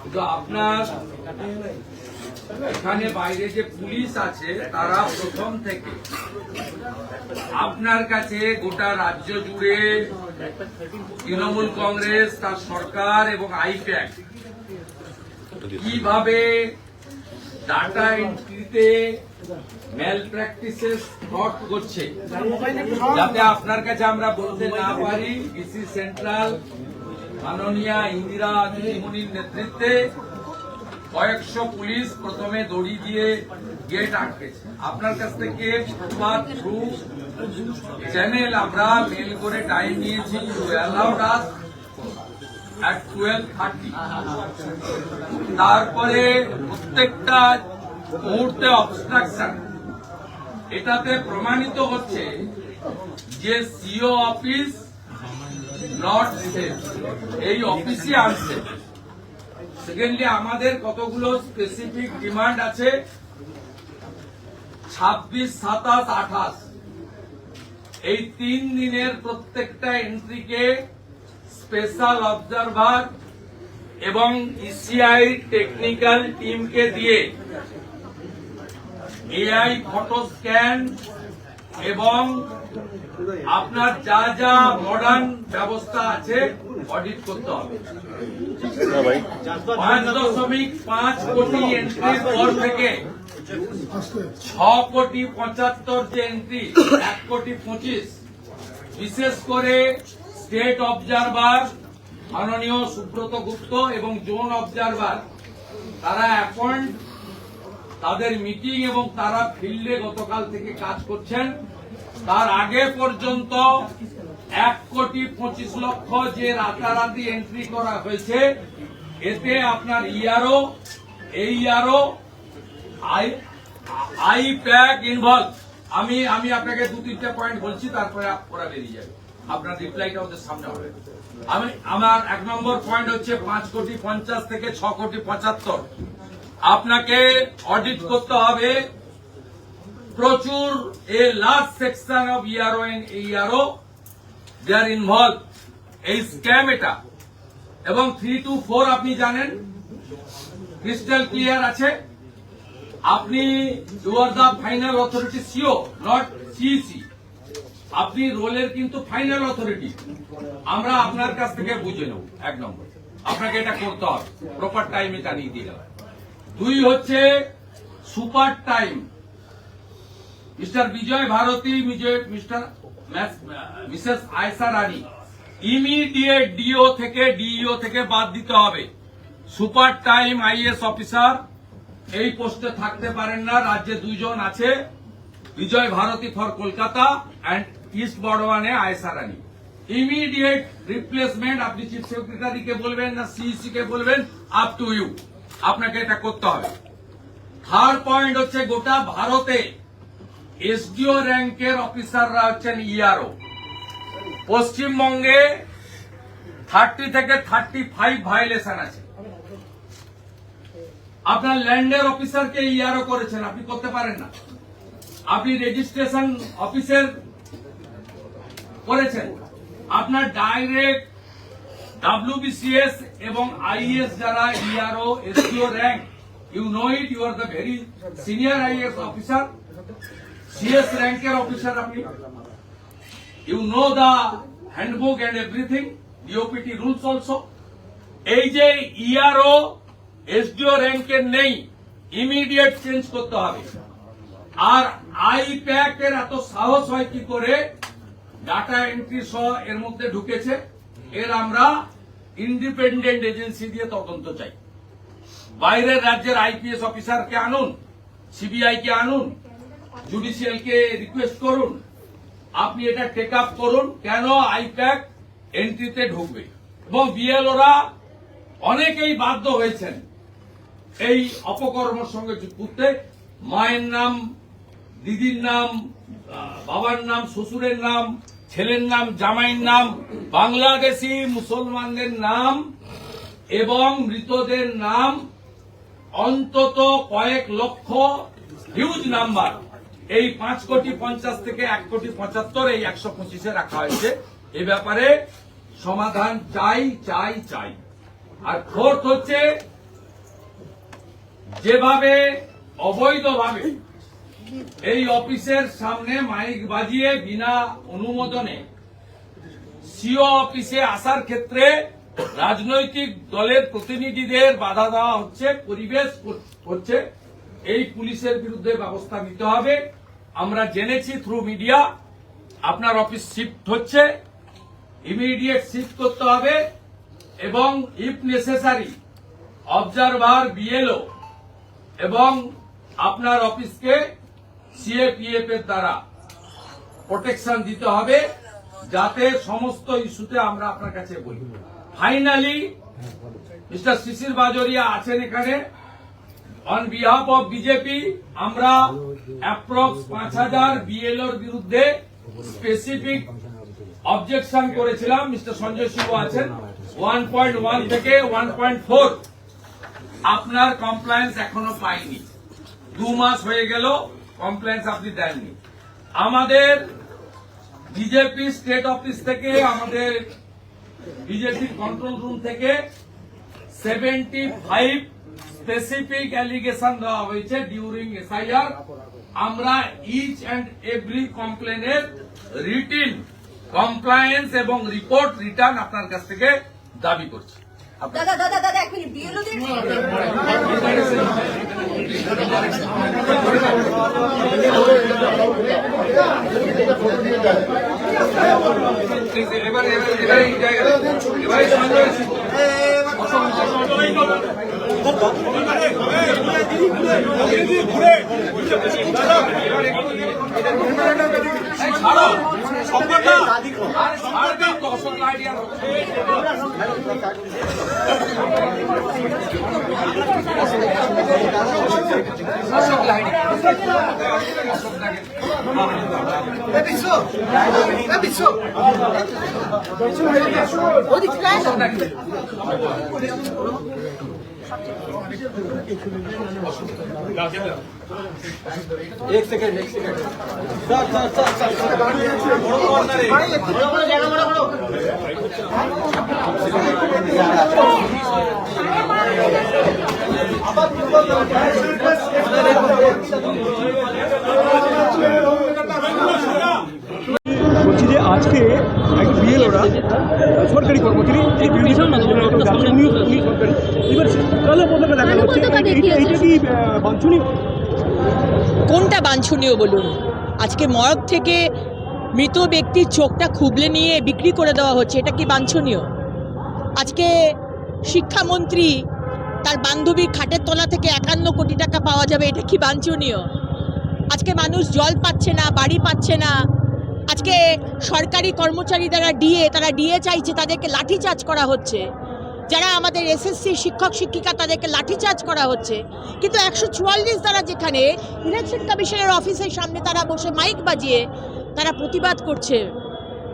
কিন্তু আপনার এখানে বাইরে যে পুলিশ আছে, তারা প্রথম থেকে আপনার কাছে গোটা রাজ্য জুড়ে তৃণমূল কংগ্রেস, তার সরকার এবং আইপ্যাক কীভাবে ডাটা এন্ট্রিতে ম্যাল প্র্যাকটিসেস ফ্রড করছে, যাতে আপনার কাছে আমরা বলতে না পারি ডিসি সেন্ট্রাল মাননীয়া ইন্দিরা দিদিমণির নেতৃত্বে কয়েকশো পুলিশ প্রথমে দড়ি দিয়ে গেট আটকেছে। আপনার কাছ থেকে চ্যানেল আমরা মেল করে টাইম নিয়েছি অ্যালাউড টুয়েলভ থার্টি তারপরে প্রত্যেকটা মুহূর্তে অবস্ট্রাকশন এটাতে প্রমাণিত হচ্ছে যে সিও অফিস নট এই অফিসই আনসেফ সেকেন্ডলি আমাদের কতগুলো স্পেসিফিক ডিমান্ড আছে? ছাব্বিশ, সাতাশ, আঠাশ। এই তিন দিনের প্রত্যেকটা এন্ট্রিকে স্পেশাল অবজারভার এবং ইসিআই টেকনিক্যাল টিমকে দিয়ে এআই ফটো স্ক্যান এবং আপনার যা যা মডার্ন ব্যবস্থা আছে অডিট করতে হবে। পাঁচ দশমিক পাঁচ কোটি এন্ট্রির পর থেকে ছ কোটি পঁচাত্তর যে এন্ট্রি এক কোটি পঁচিশ, বিশেষ করে স্টেট অবজারভার মাননীয় সুব্রত গুপ্ত এবং জোন অবজারভার তারা অ্যাপয়েন্ট তাদের মিটিং এবং তারা ফিল্ডে গতকাল থেকে কাজ করছেন। তার আগে পর্যন্ত এক কোটি পঁচিশ লক্ষ যে রাতারাতি এন্ট্রি করা হয়েছে, এতে আপনার ইয়ারও এই ইয়ারও আই আই প্যাক ইনভলভ আমি আমি আপনাকে দু তিনটা পয়েন্ট বলছি, তারপরে ওরা বেরিয়ে যাবে। আপনার রিপ্লাইটা ওদের সামনে হবে। আমি, আমার এক নম্বর পয়েন্ট হচ্ছে পাঁচ কোটি পঞ্চাশ থেকে ছ কোটি পঁচাত্তর। আপনাকে অডিট করতে হবে। প্রচুর এ লার্জ সেকশন অফ ইয়ারও ইয়ারও দে আর ইনভলভ এই স্ক্যাম এটা। এবং থ্রি টু ফোর আপনি জানেন ক্রিস্টাল ক্লিয়ার আছে। আপনি you are the final authority CEO not CEC আপনি রোলের কিন্তু ফাইনাল অথরিটি আমরা আপনার কাছ থেকে বুঝে নেব, এক নম্বর। আপনাকে এটা করতে হবে। প্রপার টাইমে জানিয়ে দিয়ে দুই হচ্ছে super time. Mister Vijay Bharati mister missus Aysa Rani, immediate DO থেকে ডিইও থেকে বাদ দিতে হবে। সুপার টাইম আইএস অফিসার, এই পোস্টে থাকতে পারেন না, রাজ্যে দুইজন আছে, Vijay Bharati for Kolkata and east বর্ডওয়ানে Aysa Rani. Immediate replacement, আপনি চিফ সেক্রেটারিকে বলবেন না সিইসি কে বলবেন আপ টু ইউ আপনাকে এটা করতে হবে। থার্ড পয়েন্ট হচ্ছে গোটা ভারতে এসডিও র্যাঙ্কের অফিসাররা হচ্ছেন ইআরও পশ্চিমবঙ্গে থার্টি থেকে থার্টি ফাইভ ভাইলেশন আছে। আপনার ল্যান্ডের অফিসারকে ইআরও করেছেন, আপনি করতে পারেন না। আপনি রেজিস্ট্রেশন অফিসের করেছেন। আপনার ডাইরেক্ট ডাব্লিউবিসিএস এবং আইএস যারা E ERO SDO rank you know it you are the very senior IAS officer CS র্যাঙ্কের অফিসার আপনি। You know the handbook and everything DOPT rules also এই যে ইআরও এসডিও র্যাঙ্কের নেই ইমিডিয়েট চেঞ্জ করতে হবে। আর আই প্যাক এর এত সাহস হয় কি করে? ডাটা এন্ট্রি সহ এর মধ্যে ঢুকেছে। এর আমরা ইন্ডিপেন্ডেন্ট এজেন্সি দিয়ে তদন্ত চাই। বাইরের রাজ্যের আইপিএস অফিসারকে আনুন সিবিআই কে আনুন, জুডিশিয়ালকে রিকোয়েস্ট করুন। আপনি এটা টেক আপ করুন, কেন আইপ্যাক এন্ট্রিতে ঢুকবে। এবং বিএলওরা অনেকেই বাধ্য হয়েছেন এই অপকর্মের সঙ্গে করতে। মায়ের নাম, দিদির নাম বাবার নাম, শ্বশুরের নাম ছেলের নাম, জামাইয়ের নাম, বাংলাদেশি মুসলমানদের নাম এবং মৃতদের নাম অন্তত কয়েক লক্ষ হিউজ নাম্বার এই পাঁচ কোটি পঞ্চাশ থেকে এক কোটি পঁচাত্তর, এই একশো পঁচিশে রাখা হয়েছে। এ ব্যাপারে সমাধান চাই চাই চাই। আর ফোর্থ হচ্ছে, যেভাবে, অবৈধভাবে এই অফিসের সামনে মাইক বাজিয়ে বিনা অনুমোদনে সিও অফিসে আসার ক্ষেত্রে রাজনৈতিক দলের প্রতিনিধিদের বাধা দেওয়া হচ্ছে, পরিবেশ হচ্ছে এই পুলিশের বিরুদ্ধে ব্যবস্থা নিতে হবে। আমরা জেনেছি থ্রু মিডিয়া আপনার অফিস শিফট হচ্ছে। ইমিডিয়েট শিফট করতে হবে এবং ইফ নেসেসারি অবজারভার বিএলও এবং আপনার অফিসকে সিএপিএফ এর দ্বারা প্রোটেকশন দিতে হবে, যাতে সমস্ত ইস্যুতে আমরা আপনার কাছে বলি। ফাইনালি মিস্টার শিশির বাজরিয়া আছেন এখানে। অন বিহাফ অফ বিজেপি আমরা অ্যাপ্রক্স পাঁচ হাজার বিএলওর বিরুদ্ধে স্পেসিফিক অবজেকশন করেছিলাম। মিস্টার সঞ্জয় সিংহ আছেন। ওয়ান পয়েন্ট ওয়ান থেকে ওয়ান পয়েন্ট ফোর আপনার কমপ্লায়েন্স এখনও পাইনি। দু মাস হয়ে গেল। কমপ্লেন্স আপনি দেননি। আমাদের বিজেপি স্টেট অফিস থেকে, আমাদের বিজেপি কন্ট্রোল রুম থেকে সেভেন্টি ফাইভ স্পেসিফিক অ্যালিগেশন দেওয়া হয়েছে ডিউরিং এসআইআর আমরা ইচ অ্যান্ড এভরি কমপ্লেনের রিটিন কমপ্লায়েন্স এবং রিপোর্ট রিটার্ন আপনার কাছ থেকে দাবি করছি। দাদা দাদা দাদা এক মিনিট বিএলওদের এবার এবার আইডিয়া অসল আইডিয়া অসলটাকে অসলটাকে বলছি যে আজকে এক বিএলওরা সরকারি কর্মচারী এই বিভিন্ন যাচ্ছেন উনি উনি সরকারি এবার কালো পতাকা দেখানো হচ্ছে। পতাকা এই- দেখিয়েছে। এইটা কি বাঞ্ছনীয়? কোনটা বাঞ্ছনীয় বলুন? আজকে মরগ থেকে মৃত ব্যক্তির চোখটা খুবলে নিয়ে বিক্রি করে দেওয়া হচ্ছে এটা কি বাঞ্ছনীয়? আজকে শিক্ষামন্ত্রী তার বান্ধবীর খাটের তলা থেকে একান্ন কোটি টাকা পাওয়া যাবে, এটা কি বাঞ্ছনীয়? আজকে মানুষ জল পাচ্ছে না, বাড়ি পাচ্ছে না। আজকে সরকারি কর্মচারী যারা ডিএ, তারা ডিএ চাইছে, তাদেরকে লাঠিচার্জ করা হচ্ছে। যারা আমাদের এসএসসি শিক্ষক, শিক্ষিকা, তাদেরকে লাঠিচার্জ করা হচ্ছে। কিন্তু একশো চুয়াল্লিশ দ্বারা যেখানে, ইলেকশন কমিশনের অফিসের সামনে তারা বসে মাইক বাজিয়ে তারা প্রতিবাদ করছে।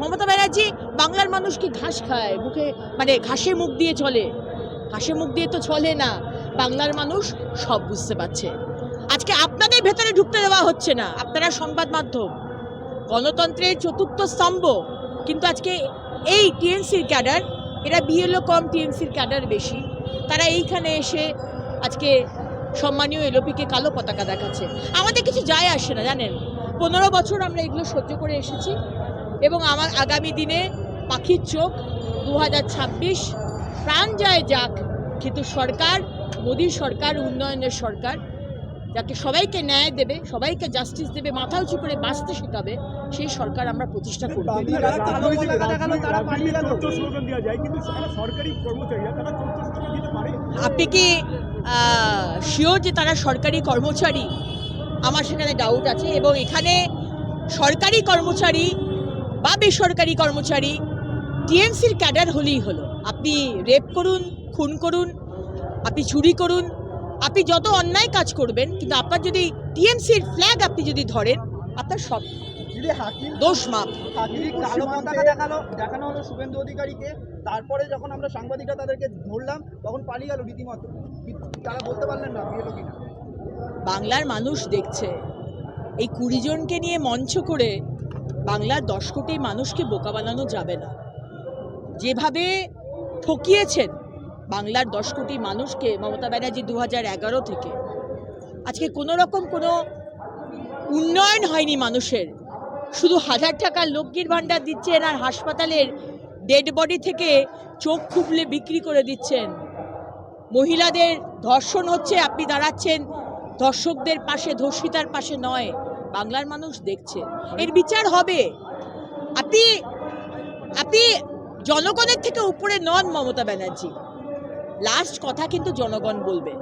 মমতা ব্যানার্জি বাংলার মানুষ কি ঘাস খায়? মুখে মানে ঘাসে মুখ দিয়ে চলে। ঘাসে মুখ দিয়ে তো চলে না। বাংলার মানুষ সব বুঝতে পারছে। আজকে আপনাদের ভেতরে ঢুকতে দেওয়া হচ্ছে না। আপনারা সংবাদ মাধ্যম, গণতন্ত্রের চতুর্থ স্তম্ভ। কিন্তু আজকে এই টিএনসির ক্যাডার, এরা বিএলও কম টিএনসির ক্যাডার বেশি। তারা এইখানে এসে আজকে সম্মানীয় এলোপিকে কালো পতাকা দেখাচ্ছে। আমাদের কিছু যায় আসে না, জানেন? পনেরো বছর আমরা এগুলো সহ্য করে এসেছি এবং আমার আগামী দিনে পাখির চোখ দু হাজার ছাব্বিশ প্রাণ যায় যাক কিন্তু সরকার মোদী সরকার উন্নয়নের সরকার যাকে সবাইকে ন্যায় দেবে সবাইকে জাস্টিস দেবে মাথা উঁচু করে বাঁচতে শেখাবে সেই সরকার আমরা প্রতিষ্ঠা করব। আপনি কি শিওর যে তারা সরকারি কর্মচারী? আমার সেখানে ডাউট আছে এবং এখানে সরকারি কর্মচারী বা বেসরকারি কর্মচারী টিএমসির ক্যাডার হলেই হলো। আপনি রেপ করুন খুন করুন আপনি চুরি করুন আপনি যত অন্যায় কাজ করবেন কিন্তু আপনার যদি টিএমসির ফ্ল্যাগ আপনি যদি ধরেন আপনার সব দোষ মাপ। কালো পতাকা দেখাল দেখানো হলো শুভেন্দু অধিকারীকে। তারপরে যখন আমরা সাংবাদিকরা তাদেরকে ধরলাম তখন পালিয়ে গেল রীতিমতো। তারা বলতে পারলেন না বিয়ে কিনা। বাংলার মানুষ দেখছে। এই কুড়ি জনকে নিয়ে মঞ্চ করে বাংলার দশ কোটি মানুষকে বোকা বানানো যাবে না। যেভাবে ঠকিয়েছেন বাংলার দশ কোটি মানুষকে, মমতা ব্যানার্জি দু হাজার এগারো থেকে, আজকে কোনো রকম কোনো উন্নয়ন হয়নি মানুষের। শুধু হাজার টাকার লক্ষ্মীর ভাণ্ডার দিচ্ছেন আর হাসপাতালের ডেড বডি থেকে চোখ খুবলে বিক্রি করে দিচ্ছেন। মহিলাদের ধর্ষণ হচ্ছে, আপনি দাঁড়াচ্ছেন, ধর্ষকদের পাশে, ধর্ষিতার পাশে নয়, বাংলার মানুষ দেখছে। এর বিচার হবে। আপনি আপনি জনগণের থেকে উপরে নন মমতা ব্যানার্জি। লাস্ট কথা কিন্তু জনগণ বলবে।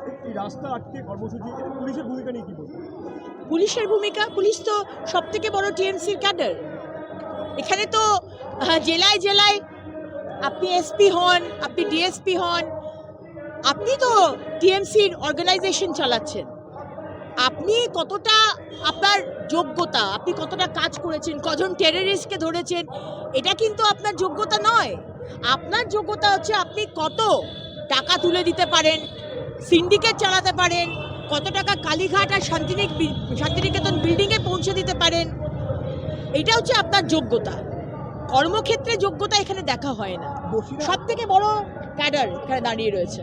পুলিশের ভূমিকা পুলিশ তো সব থেকে বড় টিএমসির ক্যাডার। এখানে তো জেলায় জেলায় আপনি এসপি হন আপনি ডিএসপি হন আপনি তো টিএমসির অর্গানাইজেশন চালাচ্ছেন। আপনি কতটা আপনার যোগ্যতা আপনি কতটা কাজ করেছেন কজন টেররিস্টকে ধরেছেন এটা কিন্তু আপনার যোগ্যতা নয়। আপনার যোগ্যতা হচ্ছে আপনি কত টাকা তুলে দিতে পারেন সিন্ডিকেট চালাতে পারেন কত টাকা কালীঘাট আর শান্তিনিক শান্তিনিকেতন বিল্ডিংয়ে পৌঁছে দিতে পারেন। এটা হচ্ছে আপনার যোগ্যতা। কর্মক্ষেত্রে যোগ্যতা এখানে দেখা হয় না। সব থেকে বড় ক্যাডার এখানে দাঁড়িয়ে রয়েছে।